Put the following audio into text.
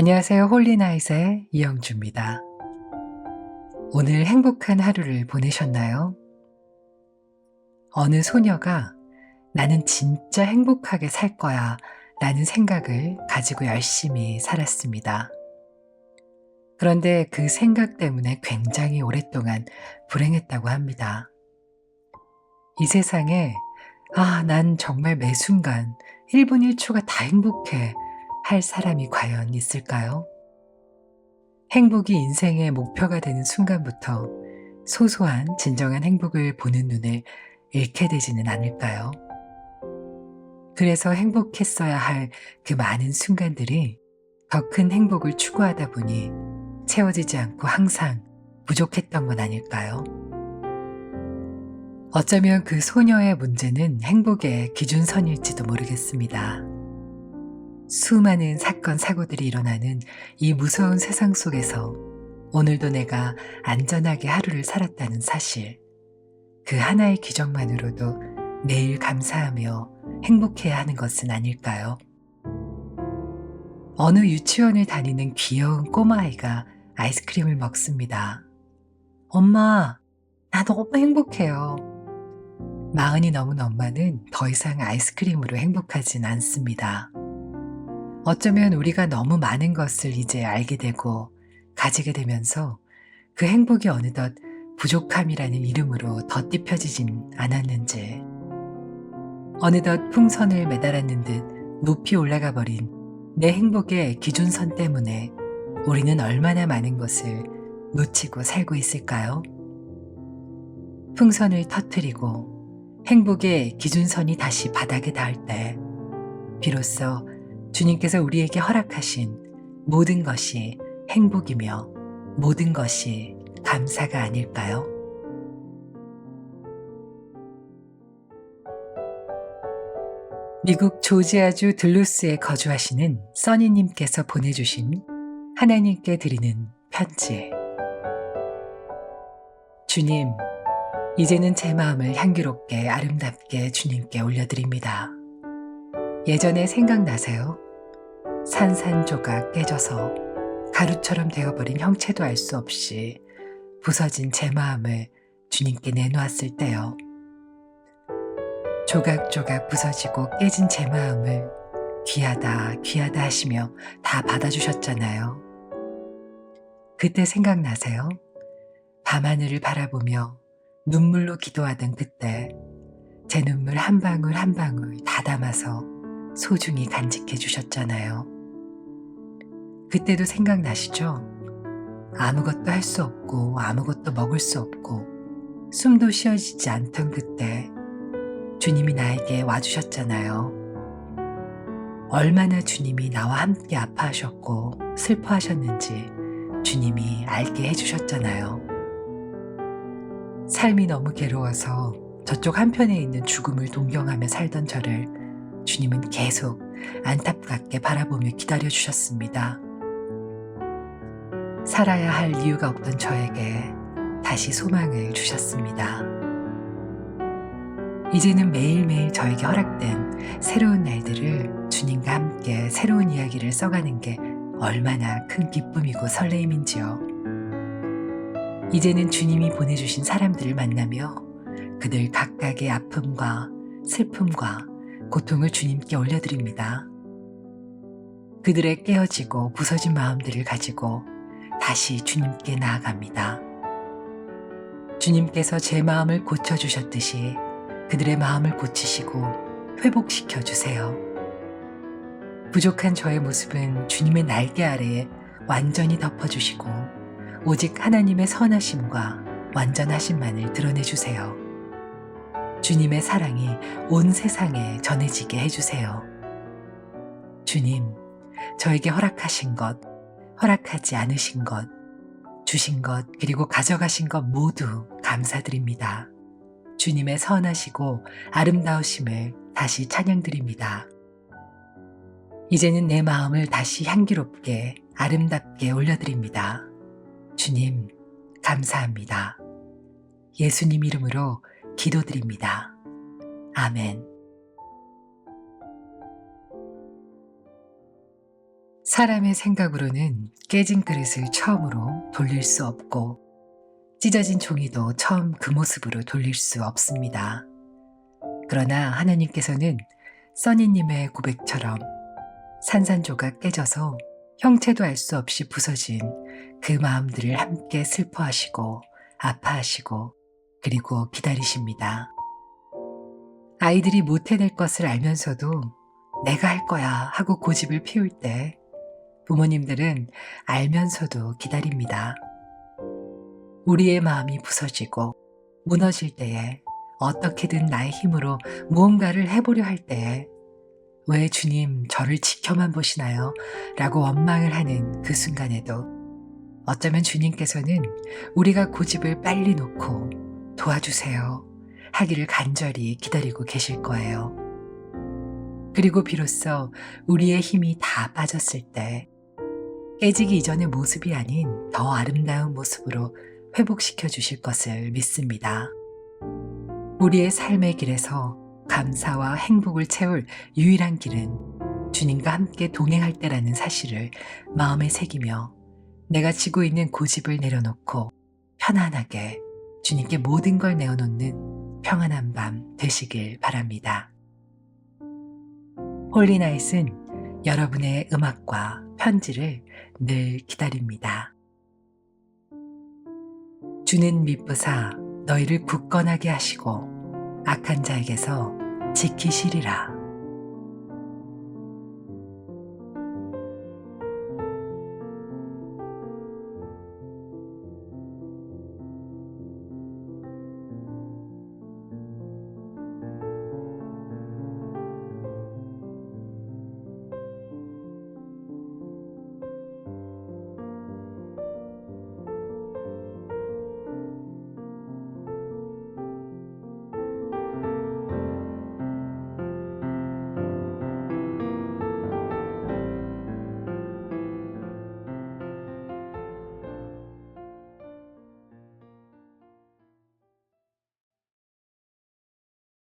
안녕하세요. 홀리나잇의 이영주입니다. 오늘 행복한 하루를 보내셨나요? 어느 소녀가 나는 진짜 행복하게 살 거야 라는 생각을 가지고 열심히 살았습니다. 그런데 그 생각 때문에 굉장히 오랫동안 불행했다고 합니다. 이 세상에 아, 난 정말 매 순간 1분 1초가 다 행복해 할 사람이 과연 있을까요? 행복이 인생의 목표가 되는 순간부터 소소한 진정한 행복을 보는 눈을 잃게 되지는 않을까요? 그래서 행복했어야 할 그 많은 순간들이 더 큰 행복을 추구하다 보니 채워지지 않고 항상 부족했던 건 아닐까요? 어쩌면 그 소녀의 문제는 행복의 기준선일지도 모르겠습니다. 수많은 사건, 사고들이 일어나는 이 무서운 세상 속에서 오늘도 내가 안전하게 하루를 살았다는 사실, 그 하나의 기적만으로도 매일 감사하며 행복해야 하는 것은 아닐까요? 어느 유치원을 다니는 귀여운 꼬마아이가 아이스크림을 먹습니다. 엄마, 나 너무 행복해요. 마흔이 넘은 엄마는 더 이상 아이스크림으로 행복하진 않습니다. 어쩌면 우리가 너무 많은 것을 이제 알게 되고 가지게 되면서 그 행복이 어느덧 부족함이라는 이름으로 덧입혀지진 않았는지 어느덧 풍선을 매달았는 듯 높이 올라가 버린 내 행복의 기준선 때문에 우리는 얼마나 많은 것을 놓치고 살고 있을까요? 풍선을 터트리고 행복의 기준선이 다시 바닥에 닿을 때 비로소 주님께서 우리에게 허락하신 모든 것이 행복이며 모든 것이 감사가 아닐까요? 미국 조지아주 들루스에 거주하시는 써니님께서 보내주신 하나님께 드리는 편지. 주님, 이제는 제 마음을 향기롭게 아름답게 주님께 올려드립니다. 예전에 생각나세요? 산산조각 깨져서 가루처럼 되어버린 형체도 알 수 없이 부서진 제 마음을 주님께 내놓았을 때요. 조각조각 부서지고 깨진 제 마음을 귀하다, 귀하다 하시며 다 받아주셨잖아요. 그때 생각나세요? 밤하늘을 바라보며 눈물로 기도하던 그때 제 눈물 한 방울 한 방울 다 담아서 소중히 간직해 주셨잖아요. 그때도 생각나시죠? 아무것도 할 수 없고 아무것도 먹을 수 없고 숨도 쉬어지지 않던 그때 주님이 나에게 와주셨잖아요. 얼마나 주님이 나와 함께 아파하셨고 슬퍼하셨는지 주님이 알게 해주셨잖아요. 삶이 너무 괴로워서 저쪽 한편에 있는 죽음을 동경하며 살던 저를 주님은 계속 안타깝게 바라보며 기다려 주셨습니다. 살아야 할 이유가 없던 저에게 다시 소망을 주셨습니다. 이제는 매일매일 저에게 허락된 새로운 날들을 주님과 함께 새로운 이야기를 써가는 게 얼마나 큰 기쁨이고 설레임인지요. 이제는 주님이 보내주신 사람들을 만나며 그들 각각의 아픔과 슬픔과 고통을 주님께 올려드립니다. 그들의 깨어지고 부서진 마음들을 가지고 다시 주님께 나아갑니다. 주님께서 제 마음을 고쳐주셨듯이 그들의 마음을 고치시고 회복시켜 주세요. 부족한 저의 모습은 주님의 날개 아래에 완전히 덮어주시고 오직 하나님의 선하심과 완전하심만을 드러내 주세요. 주님의 사랑이 온 세상에 전해지게 해주세요. 주님, 저에게 허락하신 것, 허락하지 않으신 것, 주신 것, 그리고 가져가신 것 모두 감사드립니다. 주님의 선하시고 아름다우심을 다시 찬양드립니다. 이제는 내 마음을 다시 향기롭게 아름답게 올려드립니다. 주님, 감사합니다. 예수님 이름으로 기도드립니다. 아멘. 사람의 생각으로는 깨진 그릇을 처음으로 돌릴 수 없고 찢어진 종이도 처음 그 모습으로 돌릴 수 없습니다. 그러나 하나님께서는 써니님의 고백처럼 산산조각 깨져서 형체도 알 수 없이 부서진 그 마음들을 함께 슬퍼하시고 아파하시고 그리고 기다리십니다. 아이들이 못 해낼 것을 알면서도 내가 할 거야 하고 고집을 피울 때 부모님들은 알면서도 기다립니다. 우리의 마음이 부서지고 무너질 때에 어떻게든 나의 힘으로 무언가를 해보려 할 때에 왜 주님 저를 지켜만 보시나요? 라고 원망을 하는 그 순간에도 어쩌면 주님께서는 우리가 고집을 빨리 놓고 도와주세요 하기를 간절히 기다리고 계실 거예요. 그리고 비로소 우리의 힘이 다 빠졌을 때 깨지기 이전의 모습이 아닌 더 아름다운 모습으로 회복시켜 주실 것을 믿습니다. 우리의 삶의 길에서 감사와 행복을 채울 유일한 길은 주님과 함께 동행할 때라는 사실을 마음에 새기며 내가 지고 있는 고집을 내려놓고 편안하게 주님께 모든 걸 내어놓는 평안한 밤 되시길 바랍니다. 홀리나잇은 여러분의 음악과 편지를 늘 기다립니다. 주는 미쁘사 너희를 굳건하게 하시고 악한 자에게서 지키시리라.